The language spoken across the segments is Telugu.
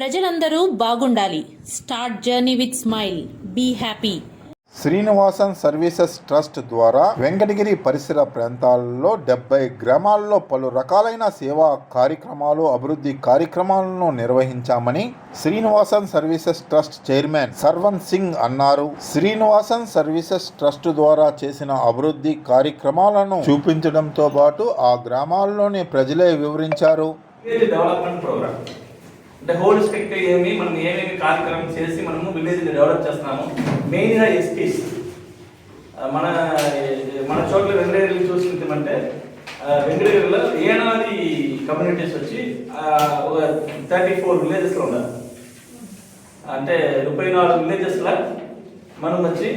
ప్రజలందరూ బాగుండాలి. Start journey with smile. Be happy. Srinivasan services trust ద్వారా వెంకటగిరి పరిసర ప్రాంతాల్లో డెబ్బై గ్రామాల్లో పలు రకాలైన సేవా కార్యక్రమాలు అభివృద్ధి కార్యక్రమాలను నిర్వహించామని Srinivasan services trust chairman Sarvan Singh అన్నారు. శ్రీనివాసన్ సర్వీసెస్ ట్రస్ట్ ద్వారా చేసిన అభివృద్ధి కార్యక్రమాలను చూపించడంతో పాటు ఆ గ్రామాల్లోని ప్రజలే వివరించారు. విలేజ్ డెవలప్మెంట్ ప్రోగ్రామ్ అంటే హోలిస్టిక్ ఏమి మనం ఏమేమి కార్యక్రమం చేసి మనము విలేజ్ డెవలప్ చేస్తున్నాము మెయిన్గా ఎస్పీస్ మన మన చోట్ల వెంకటగిరి చూసుకుంటామంటే వెంకటగిరిలో ఏనాది కమ్యూనిటీస్ వచ్చి ఒక థర్టీ ఫోర్ విలేజెస్లో ఉన్నారు. అంటే ముప్పై నాలుగు విలేజెస్లో మనం వచ్చి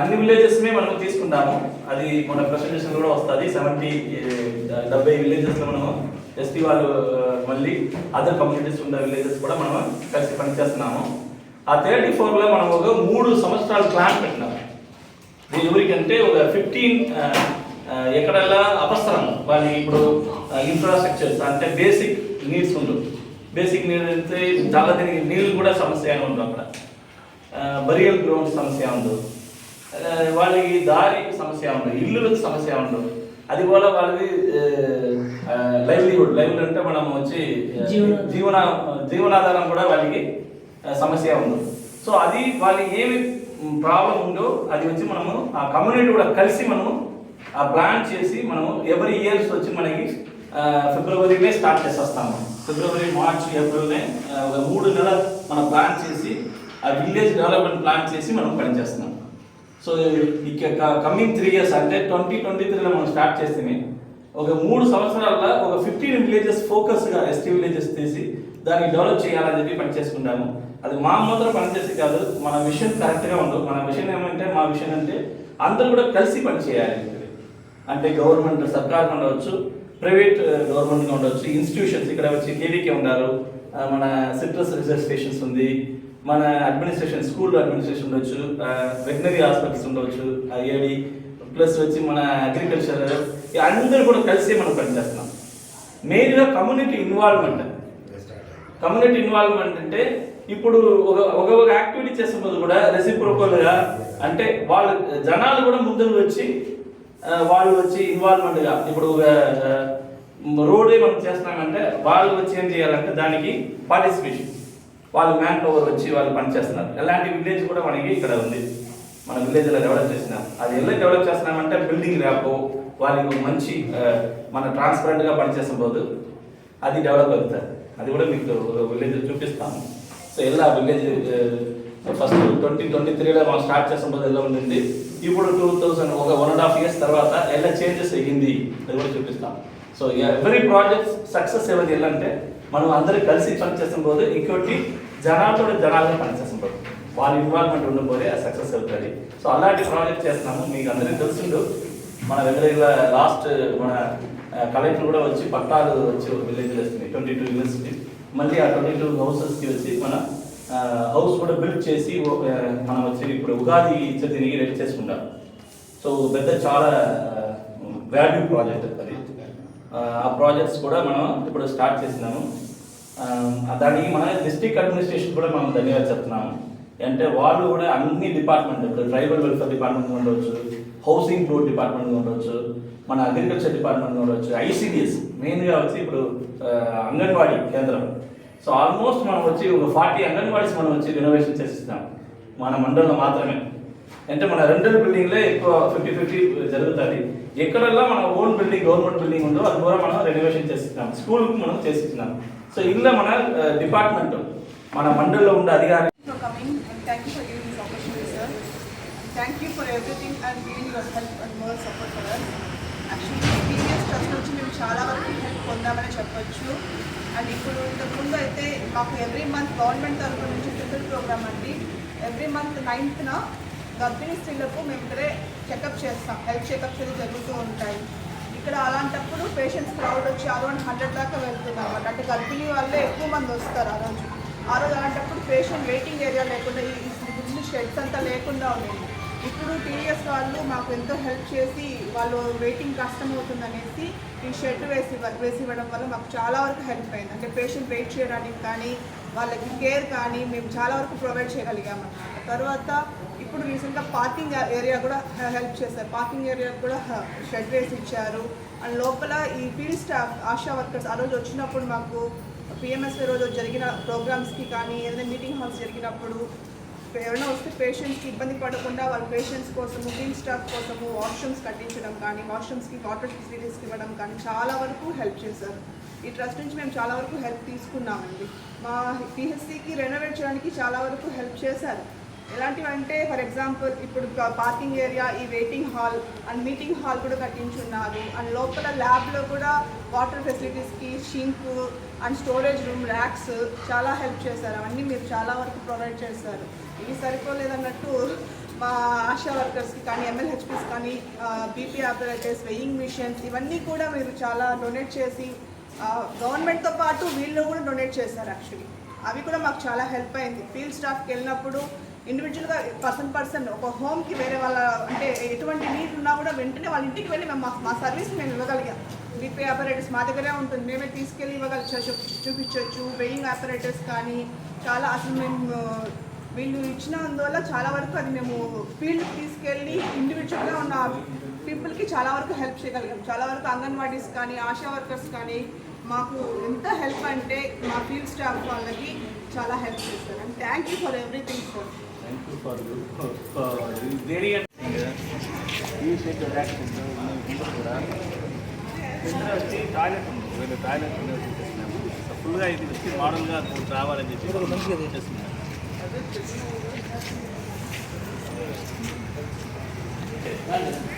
అన్ని విలేజెస్మే మనం తీసుకుంటాము. అది మన ప్రెసెంటేషన్ కూడా వస్తుంది. సెవెంటీ డెబ్బై విలేజెస్లో మనము ఎస్పీ వాళ్ళు మళ్ళీ అదర్ కమ్యూనిటీస్ ఉన్న విలేజెస్ కూడా మనం కలిసి పనిచేస్తున్నాము. ఆ థర్టీ ఫోర్లో మనం ఒక మూడు సంవత్సరాల ప్లాన్ పెట్టినాము ఎవరికంటే ఒక ఫిఫ్టీన్ ఎక్కడల్లా అవసరం వాళ్ళకి ఇప్పుడు ఇన్ఫ్రాస్ట్రక్చర్స్ అంటే బేసిక్ నీడ్స్ ఉండవు బేసిక్ నీడ్ అయితే చాలా దీనికి నీళ్ళు కూడా సమస్య ఉండదు అక్కడ. బరియల్ గ్రౌండ్ సమస్య ఉండదు వాళ్ళకి దారి సమస్య ఉండదు ఇల్లులకు సమస్య ఉండదు అది కూడా వాళ్ళకి లైవ్లీహుడ్ లైవ్లీహుడ్ అంటే మనం వచ్చి జీవన- జీవన జీవనాధారం కూడా వాళ్ళకి సమస్య ఉంది. సో అది వాళ్ళకి ఏమి ప్రాబ్లం ఉందో అది వచ్చి మనము ఆ కమ్యూనిటీ కూడా కలిసి మనము ఆ ప్లాన్ చేసి మనము ఎవరి ఇయర్స్ వచ్చి మనకి ఫిబ్రవరినే స్టార్ట్ చేసేస్తాము. ఫిబ్రవరి మార్చ్ ఏప్రిల్నే మూడు నెలలు మనం ప్లాన్ చేసి ఆ విలేజ్ డెవలప్మెంట్ ప్లాన్ చేసి మనం పనిచేస్తున్నాం. సో ఇక కమింగ్ త్రీ ఇయర్స్ అంటే ట్వంటీ ట్వంటీ త్రీలో మనం స్టార్ట్ చేస్తే ఒక మూడు సంవత్సరాల ఒక ఫిఫ్టీన్ విలేజెస్ ఫోకస్గా ఎస్టీ విలేజెస్ తీసి దాన్ని డెవలప్ చేయాలని చెప్పి పని చేసుకుంటాము. అది మా మాత్రం పనిచేసి కాదు మన విషయం కరెక్ట్గా ఉండదు మన విషయం ఏమంటే మా విషయం అంటే అందరూ కూడా కలిసి పని చేయాలి. అంటే గవర్నమెంట్ సర్కార్ ఉండవచ్చు ప్రైవేట్ గవర్నమెంట్గా uh, ఉండవచ్చు ఇన్స్టిట్యూషన్స్ ఇక్కడ వచ్చి కేవీకే ఉన్నారు మన సిట్రస్ రిజర్వ్ స్టేషన్స్ ఉంది మన అడ్మినిస్ట్రేషన్ స్కూల్ అడ్మినిస్ట్రేషన్ ఉండొచ్చు వెటనరీ హాస్పిటల్స్ ఉండవచ్చు ఐఐడి ప్లస్ వచ్చి మన అగ్రికల్చర్ అందరూ కూడా కలిసి మనం పనిచేస్తున్నాం. మెయిన్గా కమ్యూనిటీ ఇన్వాల్వ్మెంట్ కమ్యూనిటీ ఇన్వాల్వ్మెంట్ అంటే ఇప్పుడు ఒక ఒక యాక్టివిటీ చేసినప్పుడు కూడా రెసిప్రోకల్గా అంటే వాళ్ళు జనాలు కూడా ముందుకు వచ్చి వాళ్ళు వచ్చి ఇన్వాల్వ్మెంట్గా ఇప్పుడు ఒక రోడే మనం చేస్తున్నామంటే వాళ్ళు వచ్చి ఏం చేయాలంటే దానికి పార్టిసిపేషన్ వాళ్ళు మ్యాన్ పవర్ వచ్చి వాళ్ళు పనిచేస్తున్నారు ఎలాంటి విలేజ్ కూడా మనకి ఇక్కడ ఉంది. మన విలేజ్లో డెవలప్ చేసినాం. అది ఎలా డెవలప్ చేస్తున్నామంటే బిల్డింగ్ ర్యాపో వాళ్ళకి మంచి మన ట్రాన్స్పరెంట్గా పనిచేసిన పోదు అది డెవలప్ అవుతుంది. అది కూడా మీకు విలేజ్ చూపిస్తాము సో ఎలా విలేజ్ ఫస్ట్ ట్వంటీ ట్వంటీ త్రీలో మనం స్టార్ట్ చేసినప్పుడు ఎలా ఉండింది ఇప్పుడు టూ థౌసండ్ ఒక వన్ అండ్ హాఫ్ ఇయర్స్ తర్వాత ఎలా చేంజెస్ అయ్యింది అది కూడా చూపిస్తాం సో ఎవరీ ప్రాజెక్ట్ సక్సెస్ ఏమైంది ఎలా అంటే మనం అందరూ కలిసి పనిచేసిన పోదు ఇంకోటి జనాలతో జనాలుగా పనిచేసిన పోదు వాళ్ళ ఇన్వాల్వ్మెంట్ ఉండబోదే సక్సెస్ అవుతుంది. సో అలాంటి ప్రాజెక్ట్ చేస్తున్నాము. మీకు అందరికీ తెలుసుండు. మన విలేజ్ల లాస్ట్ మన కలెక్టర్ కూడా వచ్చి పట్టాలు వచ్చి ఒక విలేజ్ వస్తుంది ట్వంటీ టూ యూనివర్సిటీ మళ్ళీ ఆ ట్వంటీ టూ హౌసెస్కి వచ్చి మన హౌస్ కూడా బిల్డ్ చేసి మనం వచ్చి ఇప్పుడు ఉగాది చతిని రెడీ చేసుకుంటాం. సో పెద్ద చాలా వాల్యూ ప్రాజెక్ట్ ఆ, ప్రాజెక్ట్స్ కూడా మనం ఇప్పుడు స్టార్ట్ చేసినాము. దానికి మన డిస్ట్రిక్ట్ అడ్మినిస్ట్రేషన్ కూడా మనం ధన్యవాదాలు చెప్తున్నాము. అంటే వాళ్ళు కూడా అన్ని డిపార్ట్మెంట్ ఇప్పుడు ట్రైబల్ వెల్ఫేర్ డిపార్ట్మెంట్ ఉండవచ్చు హౌసింగ్ బోర్డ్ డిపార్ట్మెంట్ ఉండవచ్చు మన అగ్రికల్చర్ డిపార్ట్మెంట్ ఉండవచ్చు ఐసీడిఎస్ మెయిన్గా వచ్చి ఇప్పుడు అంగన్వాడీ కేంద్రం. సో ఆల్మోస్ట్ మనం వచ్చి ఒక ఫార్టీ అంగన్వాడీస్ మనం వచ్చి రెనోవేషన్ చేసిస్తాం. మన మండలంలో మాత్రమే. అంటే మన రెండల్ బిల్డింగ్లే ఎక్కువ ఫిఫ్టీ ఫిఫ్టీ జరుగుతుంది. ఎక్కడల్లా మన ఓన్ బిల్డింగ్ గవర్నమెంట్ బిల్డింగ్ ఉందో అది కూడా మనం రెనోవేషన్ చేస్తున్నాం. స్కూల్కి మనం చేస్తున్నాం. సో ఇలా మన డిపార్ట్మెంట్ మన మండలిలో ఉండే అధికారి for coming and thank you for giving this opportunity, sir. Thank you for everything and giving your help and more support for us. Actually TVS trust నుంచి మేము చాలా వరకు హెల్ప్ పొందామని చెప్పొచ్చు. అండ్ ఇప్పుడు ఇంతకుముందు అయితే మాకు ఎవ్రీ మంత్ గవర్నమెంట్ తరఫు నుంచి ట్రిపుల్ ప్రోగ్రామ్ అండి. ఎవ్రీ మంత్ నైన్త్న గర్భిణీ స్త్రీలకు మేము ఇక్కడే చెకప్ చేస్తాం. హెల్త్ చెకప్స్ అయితే జరుగుతూ ఉంటాయి. ఇక్కడ అలాంటప్పుడు పేషెంట్స్ క్రౌడ్ వచ్చి అరౌండ్ హండ్రెడ్ దాకా వెళ్తున్నారు. అన్నమాట అంటే గర్భిణీ వాళ్ళే ఎక్కువ మంది వస్తారు ఆ రోజు. ఆ రోజు అలాంటప్పుడు పేషెంట్ వెయిటింగ్ ఏరియా లేకుండా ఈ ముందు షెడ్స్ అంతా లేకుండా ఉండేది. ఇప్పుడు టీడీఎస్ వాళ్ళు మాకు ఎంతో హెల్ప్ చేసి వాళ్ళు వెయిటింగ్ కష్టం అవుతుందనేసి ఈ షెడ్ వేసి వేసి ఇవ్వడం వల్ల మాకు చాలా వరకు హెల్ప్ అయింది. అంటే పేషెంట్ వెయిట్ చేయడానికి కానీ వాళ్ళకి కేర్ కానీ మేము చాలా వరకు ప్రొవైడ్ చేయగలిగామన్నమాట తర్వాత ఇప్పుడు రీసెంట్గా పార్కింగ్ ఏరియా కూడా హెల్ప్ చేశారు. పార్కింగ్ ఏరియా కూడా షెడ్ వేసి ఇచ్చారు. అండ్ లోపల ఈ ఫీల్డ్ స్టాఫ్ ఆశా వర్కర్స్ ఆ రోజు వచ్చినప్పుడు మాకు పిఎంఎస్ఏ రోజు జరిగిన ప్రోగ్రామ్స్కి కానీ ఏదైనా మీటింగ్ హాల్స్ జరిగినప్పుడు ఎవరైనా వస్తే పేషెంట్స్కి ఇబ్బంది పడకుండా వాళ్ళ పేషెంట్స్ కోసము ఫీల్డ్ స్టాఫ్ కోసము వాష్రూమ్స్ కట్టించడం కానీ వాష్రూమ్స్కి వాటర్ ఫెసిలిటీస్ ఇవ్వడం కానీ చాలా వరకు హెల్ప్ చేశారు. ఈ ట్రస్ట్ నుంచి మేము చాలా వరకు హెల్ప్ తీసుకున్నామండి. మా పిహెచ్సికి రెనోవేట్ చేయడానికి చాలా వరకు హెల్ప్ చేశారు. ఎలాంటివి అంటే ఫర్ ఎగ్జాంపుల్ ఇప్పుడు పార్కింగ్ ఏరియా ఈ waiting hall and meeting hall కూడా కట్టించున్నారు. అండ్ లోపల ల్యాబ్లో కూడా water ఫెసిలిటీస్కి sink and storage room racks చాలా హెల్ప్ చేశారు. అవన్నీ మీరు చాలా వరకు ప్రొవైడ్ చేశారు. ఇవి సరిపోలేదన్నట్టు మా ఆశా వర్కర్స్కి కానీ ఎంఎల్హెచ్పిస్ కానీ బీపీ ఆపరేటర్స్ వెయింగ్ మిషన్స్ ఇవన్నీ కూడా మీరు చాలా డొనేట్ చేసి గవర్నమెంట్తో పాటు వీళ్ళు కూడా డొనేట్ చేశారు యాక్చువల్లీ అవి కూడా మాకు చాలా హెల్ప్ అయింది. ఫీల్డ్ స్టాఫ్కి వెళ్ళినప్పుడు ఇండివిజువల్గా పర్సన్ పర్సన్ ఒక హోమ్కి వేరే వాళ్ళ అంటే ఎటువంటి నీడ్ ఉన్నా కూడా వెంటనే వాళ్ళ ఇంటికి వెళ్ళి మేము మా- మా సర్వీస్ మేము ఇవ్వగలిగాం. బీపీ ఆపరేటర్స్ మా దగ్గరే ఉంటుంది. మేమే తీసుకెళ్ళి ఇవ్వగల చూపించవచ్చు వెయింగ్ ఆపరేటర్స్ కానీ చాలా అసలు మేము వీళ్ళు ఇచ్చినందువల్ల చాలా వరకు అది మేము ఫీల్డ్ తీసుకెళ్ళి ఇండివిజువల్గా ఉన్న పీపుల్కి చాలా వరకు హెల్ప్ చేయగలిగాం. చాలా వరకు అంగన్వాడీస్ కానీ ఆశా వర్కర్స్ కానీ మాకు ఎంత హెల్ప్ అంటే మా ఫీల్డ్ స్టాఫ్ వాళ్ళకి చాలా హెల్ప్ చేస్తారు and thank you for everything sir thank you for దేని ఈ షెడ్ ర్యాక్ కూడా వచ్చి టాయిలెట్ ఉంది వీళ్ళు టాయిలెట్ ఉంది చూపిస్తున్నాము ఫుల్గా ఇది వచ్చి మోడల్గా రావాలని చెప్పి మంచిగా చేస్తున్నాము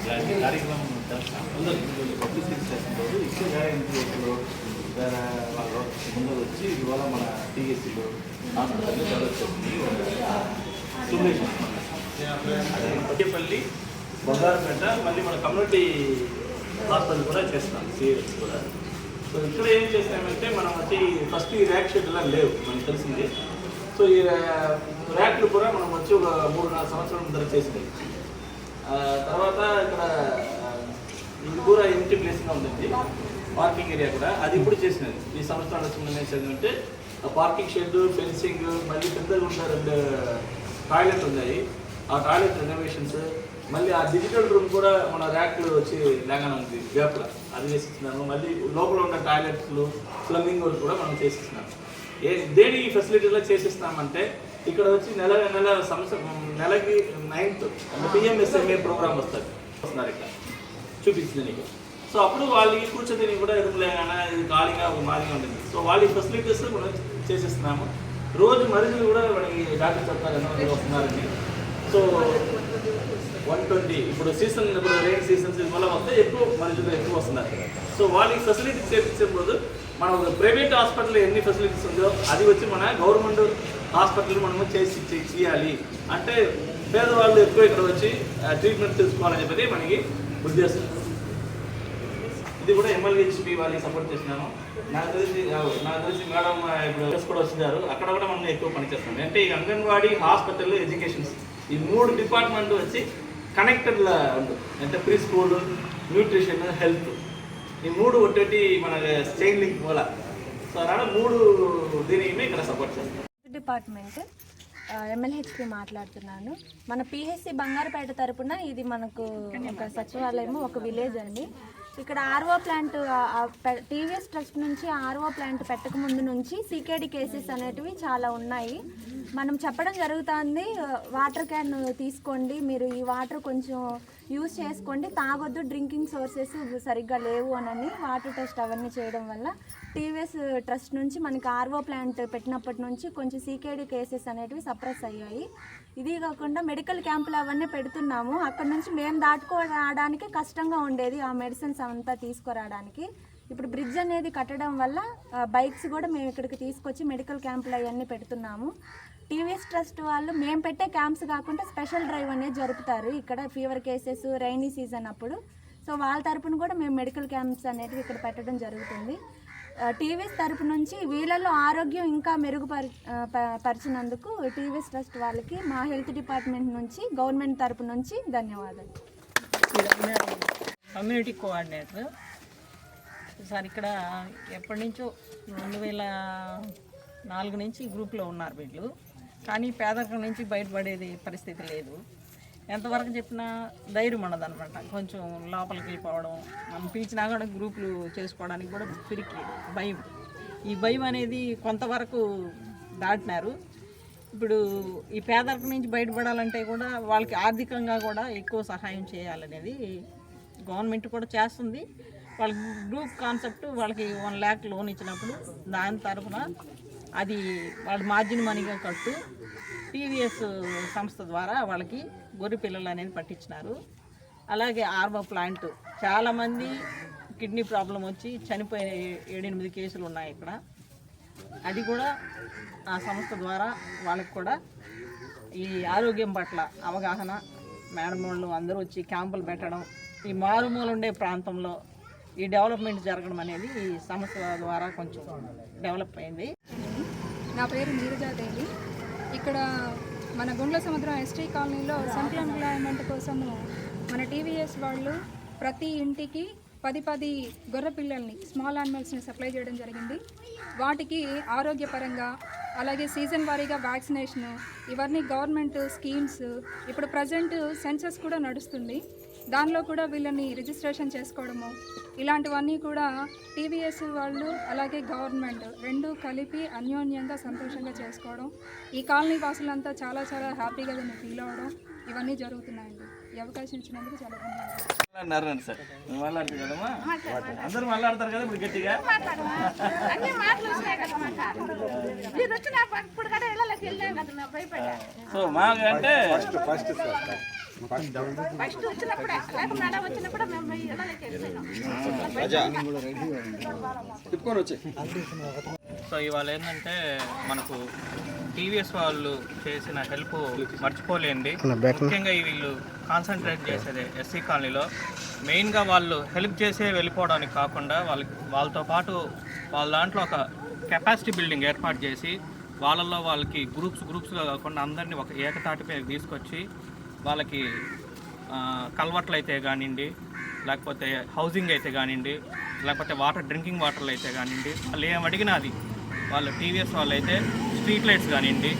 ఇలాంటి కార్యక్రమం అందరూ పబ్లిసిటీ చేస్తున్నారు ఇచ్చే గ్యారెంటీలో వాళ్ళు ముందు వచ్చి ఇవాళ మన టీఎస్సీలో హాస్పిటల్లో డెవలప్ చేసింది పట్టేపల్లి బంగారుపేట మళ్ళీ మన కమ్యూనిటీ హాస్పిటల్ కూడా చేస్తాం సిఎస్ కూడా. సో ఇక్కడ ఏం చేస్తామంటే మనం వచ్చి ఫస్ట్ ఈ ర్యాక్ షెడ్లా లేవు మనకు తెలిసింది. సో ఈ ర్యాక్లు కూడా మనం వచ్చి ఒక మూడు నాలుగు సంవత్సరం ముందర చేసినాయి తర్వాత ఇక్కడ ఇది కూడా ఎంటీ ప్లేస్గా ఉందండి పార్కింగ్ ఏరియా కూడా. అది ఇప్పుడు చేసినది ఈ సంవత్సరాలు వచ్చింది ఏంటంటే ఆ పార్కింగ్ షెడ్ ఫెన్సింగ్ మళ్ళీ పెద్దగా ఉన్న రెండు టాయిలెట్ ఉన్నాయి. ఆ టాయిలెట్ రెనోవేషన్స్ మళ్ళీ ఆ డిజిటల్ రూమ్ కూడా మన ర్యాక్లు వచ్చి లేగానే ఉంది. వేపల. అది చేసిస్తున్నాము. మళ్ళీ లోపల ఉన్న టాయిలెట్లు ప్లంబింగ్ వర్క్ కూడా మనం చేసిస్తున్నాము. ఏ దేని ఈ ఫెసిలిటీలో చేసిస్తామంటే ఇక్కడ వచ్చి నెల నెల సంవత్సరం నెలకి నైన్త్ అంటే పిఎంఎస్ఎంఏ ప్రోగ్రామ్ వస్తుంది. వస్తున్నారు ఇక్కడ. చూపించింది నీకు. సో అప్పుడు వాళ్ళకి కూర్చొని కూడా ఎదురు ఇది ఖాళీగా మాదిగా ఉంటుంది. సో వాళ్ళ ఫెసిలిటీస్ మనం చేసిస్తున్నాము. రోజు మనుషులు కూడా మనకి డాక్టర్ చెప్తారు ఎంతమంది వస్తున్నారని. సో వన్ ట్వంటీ ఇప్పుడు సీజన్ ఇప్పుడు రెయిన్ సీజన్ వల్ల వస్తే ఎక్కువ మనుషులు ఎక్కువ వస్తున్నారు. సో వాళ్ళకి ఫెసిలిటీస్ చేపించేప్పుడు మనం ప్రైవేట్ హాస్పిటల్ ఎన్ని ఫెసిలిటీస్ ఉందో అది వచ్చి మన గవర్నమెంట్ హాస్పిటల్ మనము చేసి చేయాలి. అంటే పేదవాళ్ళు ఎక్కువ ఇక్కడ వచ్చి ట్రీట్మెంట్ తీసుకోవాలని చెప్పి మనకి ఉద్దేశం ఇది కూడా ఎమ్మెల్యేహెచ్పి వాళ్ళకి సపోర్ట్ చేసినాను నాకు తెలిసి నాకు తెలిసి మేడం ఇప్పుడు డ్రెస్ కూడా వచ్చినారు అక్కడ కూడా మనం ఎక్కువ పనిచేస్తాం అంటే ఈ అంగన్వాడీ హాస్పిటల్ ఎడ్యుకేషన్స్ ఈ మూడు డిపార్ట్మెంట్ వచ్చి కనెక్టెడ్లా ఉంటుంది. అంటే ప్రీ స్కూల్ న్యూట్రిషన్ హెల్త్ ఈ మూడు ఒకటి మన చైన్ లింక్ వల్ల. సో అలా మూడు దీనికి ఇక్కడ సపోర్ట్ చేస్తాం డిపార్ట్మెంట్ ఎమ్మెల్యేహెచ్పి మాట్లాడుతున్నాను. మన పిహెచ్సి బంగారుపేట తరపున ఇది మనకు ఒక సచివాలయము ఒక విలేజ్ అండి. ఇక్కడ ఆర్ఓ ప్లాంట్ టీవీఎస్ ట్రస్ట్ నుంచి ఆర్ఓ ప్లాంట్ పెట్టక ముందు నుంచి సీకేడీ కేసెస్ అనేటివి చాలా ఉన్నాయి. మనం చెప్పడం జరుగుతుంది వాటర్ క్యాన్ తీసుకోండి మీరు ఈ వాటర్ కొంచెం యూజ్ చేసుకోండి తాగొద్దు డ్రింకింగ్ సోర్సెస్ సరిగ్గా లేవు అనని వాటర్ టెస్ట్ అవన్నీ చేయడం వల్ల టీవీఎస్ ట్రస్ట్ నుంచి మనకి ఆర్ఓ ప్లాంట్ పెట్టినప్పటి నుంచి కొంచెం సీకేడీ కేసెస్ అనేటివి సప్రెస్ అయ్యాయి. ఇది కాకుండా మెడికల్ క్యాంపులు అవన్నీ పెడుతున్నాము. అక్కడ నుంచి మేము దాటుకోవడానికి కష్టంగా ఉండేది ఆ మెడిసిన్స్ అంతా తీసుకురావడానికి. ఇప్పుడు బ్రిడ్జ్ అనేది కట్టడం వల్ల బైక్స్ కూడా మేము ఇక్కడికి తీసుకొచ్చి మెడికల్ క్యాంపులు అవన్నీ పెడుతున్నాము. టీవీఎస్ ట్రస్ట్ వాళ్ళు మేము పెట్టే క్యాంప్స్ కాకుండా స్పెషల్ డ్రైవ్ అనేది జరుపుతారు. ఇక్కడ ఫీవర్ కేసెస్ రైనీ సీజన్ అప్పుడు. సో వాళ్ళ తరపున కూడా మేము మెడికల్ క్యాంప్స్ అనేటివి ఇక్కడ పెట్టడం జరుగుతుంది. టీవీఎస్ తరపు నుంచి వీళ్ళల్లో ఆరోగ్యం ఇంకా మెరుగుపరి ప- పరిచినందుకు టీవీఎస్ ట్రస్ట్ వాళ్ళకి మా హెల్త్ డిపార్ట్మెంట్ నుంచి గవర్నమెంట్ తరపు నుంచి ధన్యవాదాలు. Community coordinator. సార్ ఇక్కడ ఎప్పటి నుంచో రెండు వేల నాలుగు నుంచి గ్రూప్లో ఉన్నారు వీళ్ళు. కానీ పేదరికం నుంచి బయటపడేది పరిస్థితి లేదు. ఎంతవరకు చెప్పినా ధైర్యం ఉండదు అనమాట కొంచెం లోపలికి వెళ్ళిపోవడం మనం పిలిచినా కూడా గ్రూపులు చేసుకోవడానికి కూడా పిరికి భయం. ఈ భయం అనేది కొంతవరకు దాటినారు. ఇప్పుడు ఈ పేదరికం నుంచి బయటపడాలంటే కూడా వాళ్ళకి ఆర్థికంగా కూడా ఎక్కువ సహాయం చేయాలనేది గవర్నమెంట్ కూడా చేస్తుంది. వాళ్ళకి గ్రూప్ కాన్సెప్ట్ వాళ్ళకి వన్ ల్యాక్ లోన్ ఇచ్చినప్పుడు దాని తరఫున అది వాళ్ళ మార్జిన్ మనీగా కట్టు టీవీఎస్ సంస్థ ద్వారా వాళ్ళకి గొర్రె పిల్లలు అనేది పట్టించినారు. అలాగే ఆర్మో ప్లాంట్ చాలామంది కిడ్నీ ప్రాబ్లం వచ్చి చనిపోయిన ఏడెనిమిది కేసులు ఉన్నాయి ఇక్కడ. అది కూడా ఆ సంస్థ ద్వారా వాళ్ళకి కూడా ఈ ఆరోగ్యం పట్ల అవగాహన మేడం వాళ్ళు అందరూ వచ్చి క్యాంపులు పెట్టడం ఈ మారుమూలు ఉండే ప్రాంతంలో ఈ డెవలప్మెంట్ జరగడం అనేది ఈ సంస్థ ద్వారా కొంచెం డెవలప్ అయింది. నా పేరు నీరజాదేవి ఇక్కడ మన గుండ్ల సముద్రం ఎస్టీ కాలనీలో సెంట్రల్ ఎంప్లాయ్మెంట్ కోసము మన టీవీఎస్ వాళ్ళు ప్రతి ఇంటికి పది పది గొర్రె పిల్లల్ని స్మాల్ యానిమల్స్ని సప్లై చేయడం జరిగింది. వాటికి ఆరోగ్యపరంగా అలాగే సీజన్ వారీగా వ్యాక్సినేషను ఇవన్నీ గవర్నమెంట్ స్కీమ్స్ ఇప్పుడు ప్రజెంట్ సెన్సస్ కూడా నడుస్తుంది. దానిలో కూడా వీళ్ళని రిజిస్ట్రేషన్ చేసుకోవడము ఇలాంటివన్నీ కూడా టీవీఎస్ వాళ్ళు అలాగే గవర్నమెంట్ రెండు కలిపి అన్యోన్యంగా సంతోషంగా చేసుకోవడం ఈ కాలనీ వాసులంతా చాలా చాలా హ్యాపీగా దీన్ని ఫీల్ అవ్వడం ఇవన్నీ జరుగుతున్నాయండి. ఈ అవకాశం ఇచ్చినందుకు చాలా ధన్యవాదాలు. సార్. కదమ్మా అందరూ మాట్లాడతారు కదా ఇప్పుడు గట్టిగా? సో సో ఇవాళ ఏంటంటే మనకు టీవీఎస్ వాళ్ళు చేసిన హెల్ప్ మర్చిపోలేండి. ముఖ్యంగా ఈ వీళ్ళు కాన్సన్ట్రేట్ చేసేది ఎస్సీ కాలనీలో. మెయిన్గా వాళ్ళు హెల్ప్ చేసే వెళ్ళిపోవడానికి కాకుండా వాళ్ళకి వాళ్ళతో పాటు వాళ్ళ దాంట్లో ఒక కెపాసిటీ బిల్డింగ్ ఏర్పాటు చేసి వాళ్ళల్లో వాళ్ళకి గ్రూప్స్ గ్రూప్స్గా కాకుండా అందరినీ ఒక ఏకతాటిపై తీసుకొచ్చి వాళ్ళకి కల్వర్ట్లు అయితే కానివ్వండి లేకపోతే హౌసింగ్ అయితే కానివ్వండి లేకపోతే వాటర్ డ్రింకింగ్ వాటర్లు అయితే కానివ్వండి వాళ్ళు ఏం అడిగినా అది. వాళ్ళు టీవీఎస్ వాళ్ళు అయితే స్ట్రీట్ లైట్స్ కానివ్వండి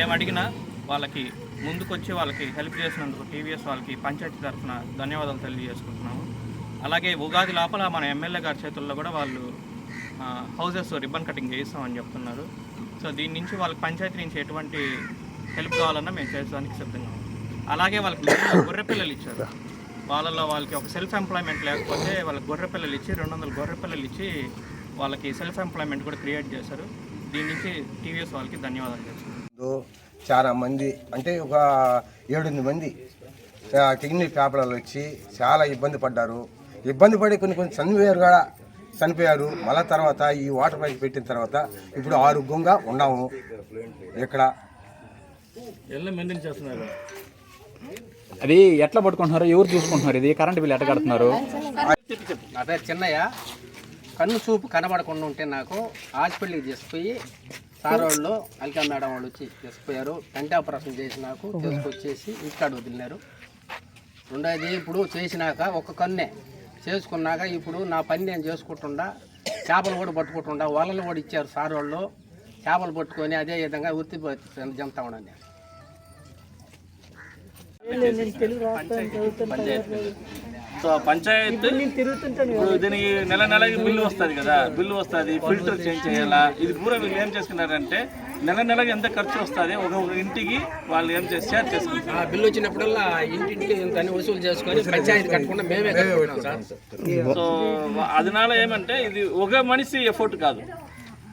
ఏం అడిగినా వాళ్ళకి ముందుకొచ్చి వాళ్ళకి హెల్ప్ చేసినందుకు టీవీఎస్ వాళ్ళకి పంచాయతీ తరఫున ధన్యవాదాలు తెలియజేసుకుంటున్నాము. అలాగే ఉగాది లోపల మన ఎమ్మెల్యే గారి చేతుల్లో కూడా వాళ్ళు హౌసెస్ రిబ్బన్ కటింగ్ చేయిస్తామని చెప్తున్నారు. సో దీని నుంచి వాళ్ళకి పంచాయతీ నుంచి ఎటువంటి హెల్ప్ కావాలన్నా మేము చేసేదానికి సిద్ధంగా ఉన్నాం. అలాగే వాళ్ళకి గొర్రె పిల్లలు ఇచ్చారు. వాళ్ళలో వాళ్ళకి ఒక సెల్ఫ్ ఎంప్లాయ్మెంట్ లేకపోతే వాళ్ళకి గొర్రె పిల్లలు ఇచ్చి రెండు వందల గొర్రె పిల్లలు ఇచ్చి వాళ్ళకి సెల్ఫ్ ఎంప్లాయ్మెంట్ కూడా క్రియేట్ చేశారు. దీని నుంచి టీవీఎస్ వాళ్ళకి ధన్యవాదాలు దో చాలా మంది అంటే ఒక ఏడెనిమిది మంది ఆ, కిడ్నీ పేపర్లు వచ్చి చాలా ఇబ్బంది పడ్డారు. ఇబ్బంది పడి కొన్ని కొన్ని చనిపోయారు కూడా చనిపోయారు. మళ్ళా తర్వాత ఈ వాటర్ పైకి పెట్టిన తర్వాత ఇప్పుడు ఆరోగ్యంగా ఉన్నాము. ఇక్కడ ఎల్ల మెయింటైన్ చేస్తున్నారు. అది ఎట్లా పట్టుకుంటున్నారు? ఎవరు చూసుకుంటున్నారు ఇది? కరెంట్ బిల్ ఎట్లా కడుతున్నారు? నా పేరు చిన్నయ్య కన్ను చూపు కనబడకుండా ఉంటే నాకు హాస్పిటల్కి తీసుకుపోయి సార్ వాళ్ళు అల్కా మేడం వాళ్ళు వచ్చి తీసుకుపోయారు. కంటి ఆపరేషన్ చేసి నాకు తీసుకొచ్చేసి ఇంటికాడ వదిలినారు. రెండోది ఇప్పుడు చేసినాక ఒక కన్నే చేసుకున్నాక ఇప్పుడు నా పని నేను చేసుకుంటుండా చేపలు కూడా పట్టుకుంటుండా వలలు కూడా ఇచ్చారు సార్ వాళ్ళు. చేపలు పట్టుకొని అదే విధంగా వృత్తి చెందుతా ఉన్నాను నేను. సో పంచాయత్ ఇప్పుడు దీనికి నెల నెలకి బిల్లు వస్తుంది కదా బిల్లు వస్తుంది ఫిల్టర్ చేంజ్ చేయాలా? ఇది పూరా వీళ్ళు ఏం చేసుకున్నారంటే నెల నెలకి ఎంత ఖర్చు వస్తుంది ఒక ఇంటికి వాళ్ళు ఏం చేసి షేర్ చేసుకుంటారు? ఆ బిల్లు వచ్చినప్పుడల్లా ఇంటింటికి ఇంత అని వసూలు చేసుకొని పంచాయతీ కట్టకుండా మేమే సార్. సో అదనాల ఏమంటే ఇది ఒక మనిషి ఎఫర్ట్ కాదు.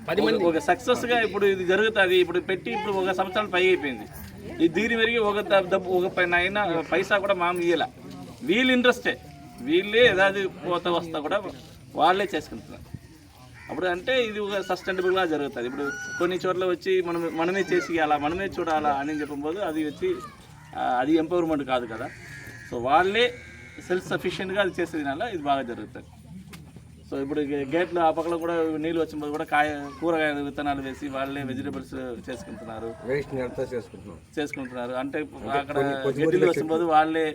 పది మంది. ఒక సక్సెస్గా ఇప్పుడు ఇది జరుగుతుంది ఇప్పుడు పెట్టి ఇప్పుడు ఒక సంవత్సరాలు పై అయిపోయింది. ఈ దీని మెరిగి ఒక ద- డబ్బు ఒక పైన అయినా పైసా కూడా మామూలు ఇయ్యాల. వీళ్ళు ఇంట్రెస్టే. వీళ్ళే ఏదాది పోత వస్తా కూడా వాళ్ళే చేసుకుంటున్నారు. అప్పుడు అంటే ఇది ఒక సస్టైనబుల్గా జరుగుతుంది. ఇప్పుడు కొన్ని చోట్ల వచ్చి మనం మనమే చేసి ఇవ్వాలా మనమే చూడాలా అని చెప్పబోదు అది వచ్చి అది ఎంపవర్మెంట్ కాదు కదా. సో వాళ్ళే సెల్ఫ్ సఫిషియెంట్గా అది చేసేది ఇది బాగా జరుగుతుంది. సో ఇప్పుడు గేట్లు ఆ పక్కన కూడా నీళ్ళు వచ్చినప్పుడు కూడా కాయ కూరగాయల విత్తనాలు వేసి వాళ్ళే వెజిటబుల్స్ చేసుకుంటున్నారు. చేసుకుంటున్నారు. అంటే అక్కడ గడ్డిలు వచ్చినప్పుడు వాళ్ళే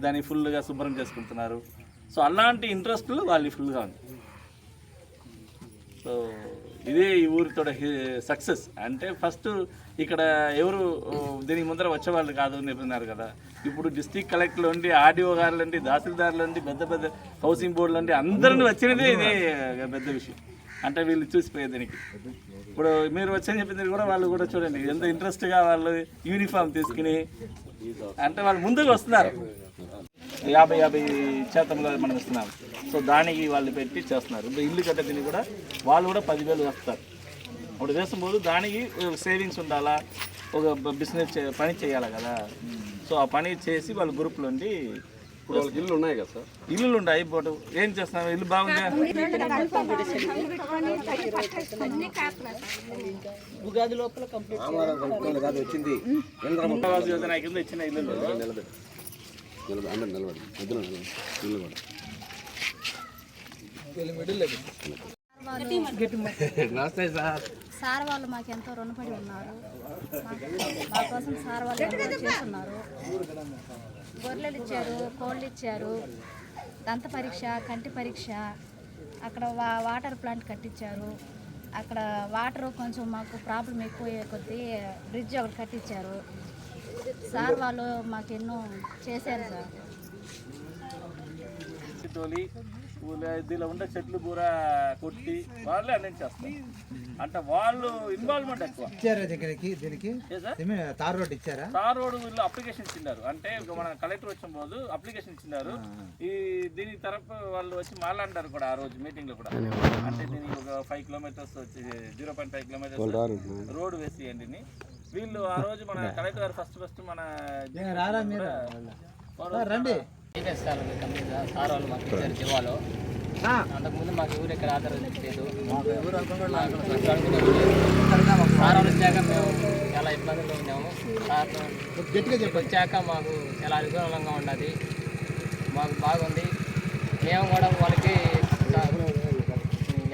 దాన్ని ఫుల్గా శుభ్రం చేసుకుంటున్నారు. సో అలాంటి ఇంట్రెస్ట్లు వాళ్ళు ఫుల్గా ఉంది. సో ఇదే ఈ ఊరితో సక్సెస్. అంటే ఫస్ట్ ఇక్కడ ఎవరు దీని ముందర వచ్చేవాళ్ళు కాదు అని చెప్పినారు కదా. ఇప్పుడు డిస్టిక్ కలెక్టర్లు ఉండి ఆర్డీఓ గారులు ఉండి తహసీల్దార్లు ఉండి పెద్ద పెద్ద హౌసింగ్ బోర్డులు ఉండి అందరిని వచ్చినదే ఇదే పెద్ద విషయం. అంటే వీళ్ళు చూసిపోయే దీనికి. ఇప్పుడు మీరు వచ్చని చెప్పింది కూడా వాళ్ళు కూడా చూడండి. ఎంత ఇంట్రెస్ట్గా వాళ్ళు యూనిఫామ్ తీసుకుని అంటే వాళ్ళు ముందుకు వస్తున్నారు. యాభై యాభై శాతంలో మనం ఇస్తున్నాం. సో దానికి వాళ్ళు పెట్టి చేస్తున్నారు. ఇప్పుడు ఇల్లు కట్టేది కూడా వాళ్ళు కూడా పదివేలు వస్తారు. అప్పుడు వేసుம்போదు దానికి సేవింగ్స్ ఉండాలా? ఒక బిజినెస్ పని చేయాలి కదా? సో ఆ పని చేసి వాళ్ళ గ్రూప్లో ఉండి ఇప్పుడు వాళ్ళకి ఇల్లు ఉన్నాయి కదా సార్? ఇల్లు ఉన్నాయి బట్ ఏం చేస్తున్నాం ఇల్లు బాగుందా? ఉగాది లోపల వచ్చింది. యోజన కింద ఇచ్చిన ఇల్లు నిలబడి నిలబడి. నిలబడి నిలబడి నమస్తే సార్. సార్ వాళ్ళు మాకు ఎంతో రుణపడి ఉన్నారు. మా- కోసం సార్ వాళ్ళు ఎంతో చేస్తున్నారు. గొర్రెలు ఇచ్చారు కోళ్ళు ఇచ్చారు దంత పరీక్ష కంటి పరీక్ష అక్కడ వా వాటర్ ప్లాంట్ కట్టించారు. అక్కడ వాటర్ కొంచెం మాకు ప్రాబ్లం ఎక్కువ కొద్దీ బ్రిడ్జ్ ఒకటి కట్టించారు. సార్ వాళ్ళు మాకు ఎన్నో చేశారు సార్. దీనిలో ఉండే చెట్లు పూరా కొట్టి వాళ్ళే అన్ని చేస్తారు అంటే వాళ్ళు ఇన్వాల్వ్మెంట్ ఎక్కువ. ఇచ్చారా దగ్గరికి? దీనికి? ఏ సార్? ఏమి తార్ రోడ్ ఇచ్చారా? తార్ రోడ్ వీళ్ళు అప్లికేషన్ ఇచ్చినారు అంటే మన కలెక్టర్ వచ్చిన పోదు అప్లికేషన్ ఇచ్చినారు ఈ దీని తరపు వాళ్ళు వచ్చి మాట్లాడారు కూడా ఆ రోజు మీటింగ్లో కూడా. అంటే దీనికి ఒక ఫైవ్ కిలోమీటర్స్ వచ్చి zero point five kilometres road వేసేయండి. వీళ్ళు ఆ రోజు మన కలెక్టర్ గారు ఫస్ట్ ఫస్ట్ మన రండి. TVS sir company sir. Sir వాళ్ళు మాకు ఇచ్చారు జివాలో. అంతకుముందు మాకు ఎవరు ఇక్కడ ఆధార్ లేదు సార్ వాళ్ళు వచ్చాక మేము చాలా ఇబ్బందులు ఉన్నాము. సార్ గట్టిగా వచ్చాక మాకు చాలా అనుకూలంగా ఉన్నది మాకు బాగుంది. మేము కూడా వాళ్ళకి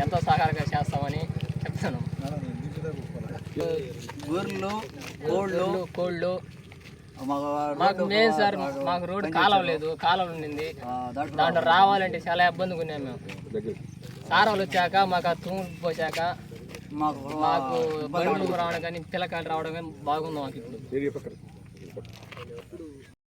ఎంతో సహకారంగా చేస్తామని చెప్తాను గొర్రెలు కోళ్ళు కోళ్ళు మాకు మెయిన్ సార్ మాకు రోడ్డు కాలువ లేదు కాలువ ఉండింది. దాంట్లో రావాలంటే చాలా ఇబ్బందిగా ఉన్నాం మేము. సారాలు వచ్చాక మాకు ఆ తూము పోసాక మాకు మాకు బండ్లు రావడం కానీ పిల్లకాయలు రావడం కానీ బాగుంది మాకు ఇప్పుడు.